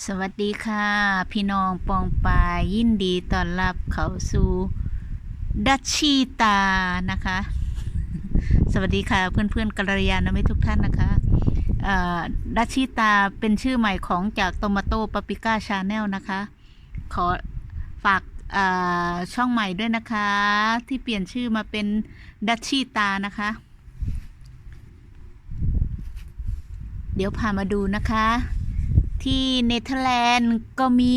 สวัสดีค่ะ พี่น้องปองปายยินดีต้อนรับเข้าสู่ดัชชีตานะคะ สวัสดีค่ะเพื่อนเพื่อนกัลยาณมิตรทุกท่านนะคะดัชชีตาเป็นชื่อใหม่ของจากโตมาโต้ปาปิก้าชาแนลนะคะ ขอฝากช่องใหม่ด้วยนะคะ ที่เปลี่ยนชื่อมาเป็นดัชชีตานะคะ เดี๋ยวพามาดูนะคะ ที่เนเธอร์แลนด์ก็มี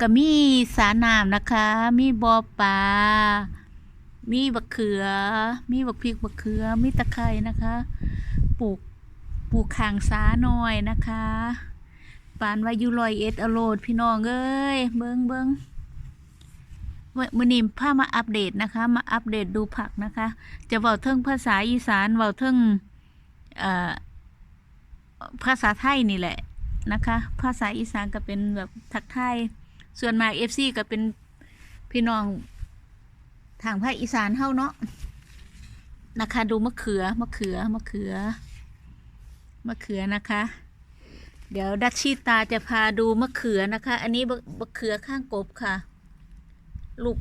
ก็มีสาน้ำนะคะ มีบอปลา มีบักเขือ มีบักพริกบักเขือ มีตะไคร่นะคะ ปลูก ปลูกข่างสาหน่อยนะคะปานว่ายูลอยเอ็ดอโลดพี่น้องเอ้ย เบิงเบิงมื่อมื่อนี้พามาอัปเดตนะคะ มาอัปเดตดูผักนะคะ จะเว้าเทิงภาษาอีสานเว้าเทิงภาษาไทยนี่แหละ นะคะ ภาษาอีสานก็เป็นแบบทักทายส่วนมากเอฟซีก็เป็นพี่น้องทางภาคอีสานเฮาเนาะนะคะ ดูมะเขือมะเขือมะเขือมะเขือนะคะ เดี๋ยวดัชชีตาจะพาดูมะเขือนะคะ อันนี้มะเขือข้างกบค่ะ ลูก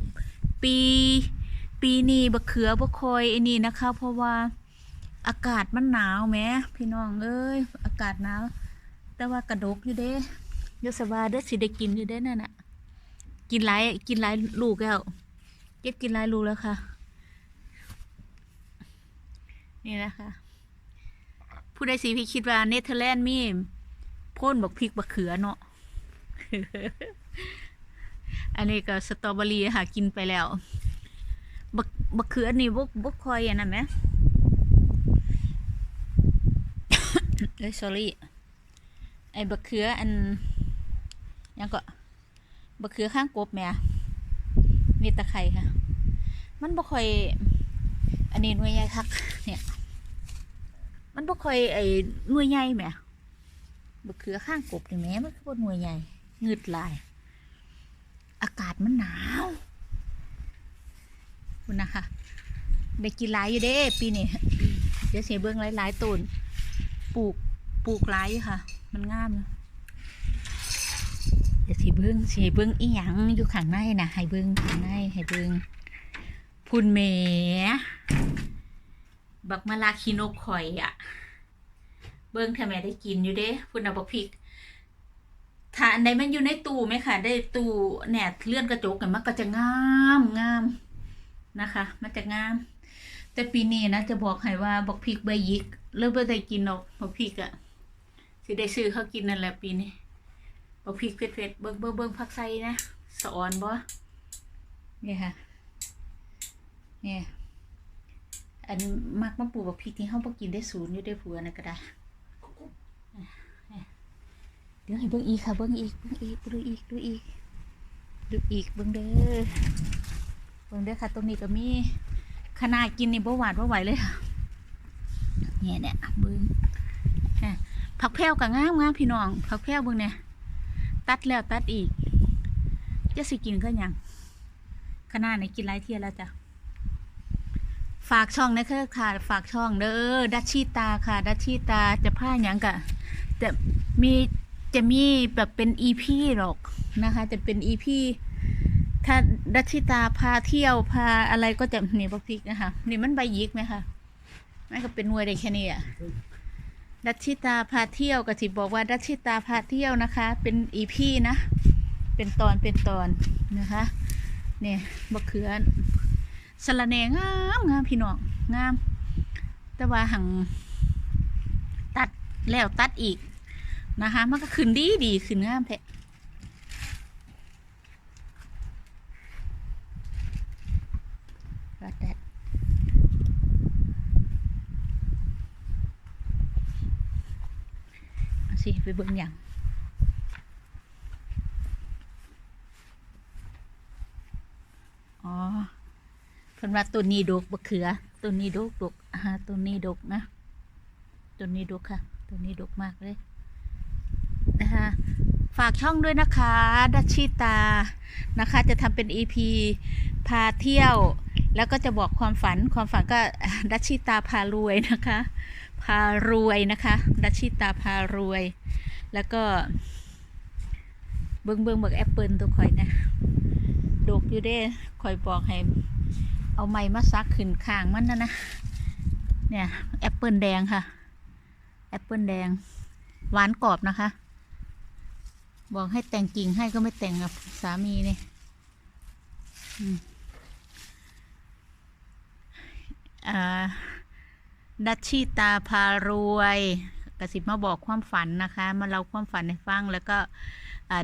ปี ปีนี้บะเขือบะคอยไอ้นี่นะคะ เพราะว่าอากาศมันหนาวแม้พี่น้องเอ้ยอากาศหนาว แต่ว่ากระดกอยู่เด้อยศบาเด้อสิได้กินอยู่เด้นั่นน่ะ กินหลายกินหลายลูกแล้วเก็บกินหลายลูกแล้วค่ะ นี่นะคะผู้ใดสิพี่คิดว่าเนเธอร์แลนด์มีพ่นบักพริกบักเขือเนาะอันนี้ก็สตรอเบอรี่ค่ะกินไปแล้วบักบักเขือนี่บกบกคอยอันนั้นไหมเอ้ย sorry ไอ้บักเขืออันยังก็บักเขือข้างกบแม่มีตะไคร่ค่ะ มันบ่ค่อย อันนี้หน่วยใหญ่คัก เนี่ย มันบ่ค่อยไอ้หน่วยใหญ่แม่บักเขือข้างกบนี่แหม่มันคือบ่หน่วยใหญ่งึดลาย อากาศมันหนาวคุณนะคะได้กินหลายอยู่เด้ ปีนี้เดี๋ยวเสียเบื้องหลายๆต้นปลูก ปลูกหลายค่ะ มันงามอยู่เดี๋ยวสีเบิ้งสีเบิ้งอีหยังอยู่ข้างในนะให้เบิ้งข้างในให้เบิ้งพุ่นแหมบักมะลาคิโนข่อยอะเบิ้งถ้าแม่ได้กินอยู่เด้พุ่นเอาบักพริกถ้าอันใดมันอยู่ในตู้ไหมค่ะ ได้ตู้แหนดเลื่อนกระจกเนี่ยมันก็จะงามงามนะคะ มันจะงาม แต่ปีนี้นะจะบอกให้ว่าบักพริกใบยิกเริ่มไม่ได้กินหรอกบักพริกอะ สิได้ซื้อเขากินนั่นแหละปีนี้บักพริกเผ็ดๆเบิ่งเบิ่งเบิ่งผักใส่นะสอนบ่เนี่ยค่ะ เนี่ยอันมักมาปลูกบักพริกที่เขาบ่กินได้ศูนย์อยู่ได้ผัวนะก็ได้เดี๋ยวให้เบิ่งอีกค่ะเบิ่งอีกเบิ่งอีกดูอีกดูอีกดูอีกเบิ่งเด้อเบิ่งเด้อค่ะตรงนี้ก็มีขนาดกินนี่บ่หวานบ่ไหวเลยค่ะเนี่ยเนี่ยเบิ้งอะ ผักแพรวกับงามงามพี่น้อง ผักแพรวเบิ้งเนี่ยตัดแล้วตัดอีก จะสิกินก็ยังขนาดในกินหลายเที่ยแล้วจ้ะ ฝากช่องนะคะค่ะ ฝากช่องเด้อดัชชีตาค่ะ ดัชชีตาจะผ้าหยังกะจะมีจะมีแบบเป็นอีพีหรอกนะคะ จะเป็นอีพีถ้าดัชชิตาพาเที่ยวพาอะไรก็จะนี่บักพริกนะคะ นี่มันใบยิกไหมคะไมันก็เป็นหน่วยได้แค่นี้อะ ดัชชิตาพาเที่ยวก็สิบอกว่าดัชชิตาพาเที่ยวนะคะ เป็นอีพีนะ เป็นตอนเป็นตอนนะคะเนี่ยบกเขือสะระแหนงามงามพี่น้องงาม แต่ว่าหังตัดแล้วตัดอีกนะคะ มันก็ขึ้นดีดีขึ้นงามแท้ Got that. เอาสิ ไปเบิ่งอย่างอ๋อเพิ่นว่าตัวนี้ดกบะเขือ ตัวนี้ดกดกอ่าตัวนี้ดกนะ ตัวนี้ดกค่ะ ตัวนี้ดกมากเลย นะคะฝากช่องด้วยนะคะดัชชิตานะคะ จะทำเป็น EP พาเที่ยว แล้วก็จะบอกความฝันความฝันก็ดัชชิตาพารวยนะคะ พารวยนะคะดัชชิตาพารวย แล้วก็ เบิ่งเบิ่งบิกแอปเปิลตัวข่อยนะดกอยู่เด้ข่อยบอกให้เอาไม้มาซักขึ้นข้างมันนะนะ เนี่ยแอปเปิลแดงค่ะ แอปเปิลแดง หวานกรอบนะคะ บอกให้แต่งกิ่งให้ก็ไม่แต่งกับสามีเนี่ยอ่า ดัชชีตาพารวยกระสิบมาบอกความฝันนะคะ มาเล่าความฝันให้ฟังแล้วก็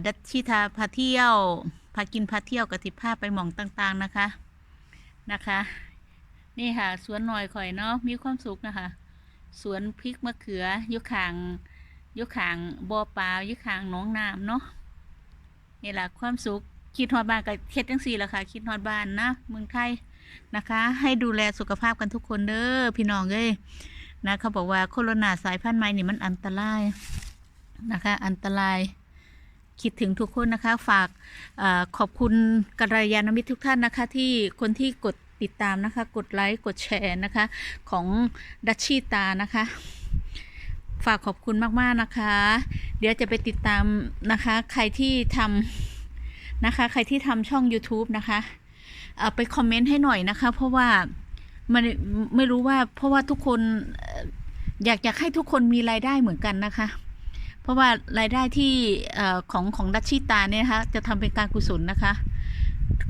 ดัชชีตาพาเที่ยวพากินพาเที่ยวกระสิบพาไปหมองต่างๆนะคะนะคะ นี่ค่ะสวนหน่อยข่อยเนาะมีความสุขนะคะ สวนพริกมะเขือยู่ข้างยู่ข้างบ่อปลายู่ข้างหนองน้ำเนาะนี่แหละความสุขคิดฮอดบ้านกับเฮ็ดจังซี่ล่ะค่ะ คิดฮอดบ้านนะเมืองไทย นะคะ ให้ดูแลสุขภาพกันทุกคนเด้อพี่น้องเอ้ยนะเขาบอกว่าโคโรนาสายพันธุ์ใหม่นี่มันอันตรายนะคะ อันตรายคิดถึงทุกคนนะคะ ฝากอขอบคุณกัลยาณมิตรทุกท่านนะคะ ที่คนที่กดติดตามนะคะ กดไลค์กดแชร์นะคะ ของดัชชีตานะคะ ฝากขอบคุณมากๆนะคะ เดี๋ยวจะไปติดตามนะคะ ใครที่ทำนะคะ ใครที่ทำช่อง YouTube นะคะ ไปคอมเมนต์ให้หน่อยนะคะ เพราะว่ามันไม่รู้ว่าเพราะว่าทุกคนอยากอยากให้ทุกคนมีรายได้เหมือนกันนะคะ เพราะว่ารายได้ที่ของของดัชชีตาเนี่ยนะคะจะทำเป็นการกุศลนะคะ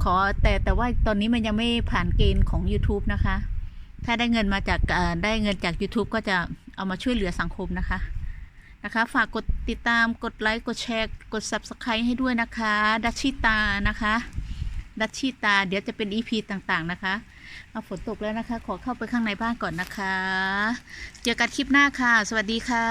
ขอแต่แต่ว่าตอนนี้มันยังไม่ผ่านเกณฑ์ของ YouTube นะคะ ถ้าได้เงินมาจากได้เงินจาก YouTube ก็จะเอามาช่วยเหลือสังคมนะคะนะคะ ฝากกดติดตามกดไลค์ กดแชร์ กด Subscribe ให้ด้วยนะคะ ดัชชิตานะคะ ดัชชิตา เดี๋ยวจะเป็น EP ต่างๆนะคะเอาฝนตกแล้วนะคะ ขอเข้าไปข้างในบ้านก่อนนะคะ เจอกันคลิปหน้าค่ะ สวัสดีค่ะ